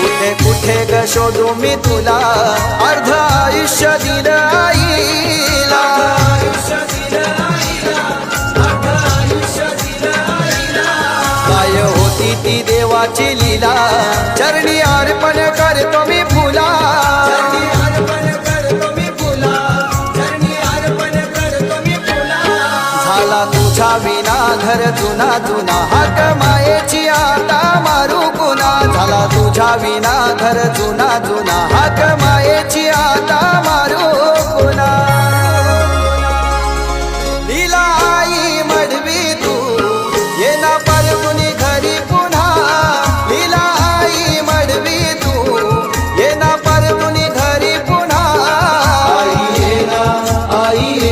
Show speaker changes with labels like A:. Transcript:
A: कुठे कुठे ग शोधू मी तुला? अर्ध आयुष्य दिलं आईला. काय होती ती देवाची लीला? चरणी अर्पण करतो मी फुला. झाला तुझ्या विना घर जुना जुना हाक विना धर जुना जुना हाक मायेची आता मारू पुन्हा. लीला आई मडवी तू ये ना परगुनी घरी पुन्हा. लीला आई मडवी तू ये ना परगुनी घरी पुन्हा. आई ये ना आई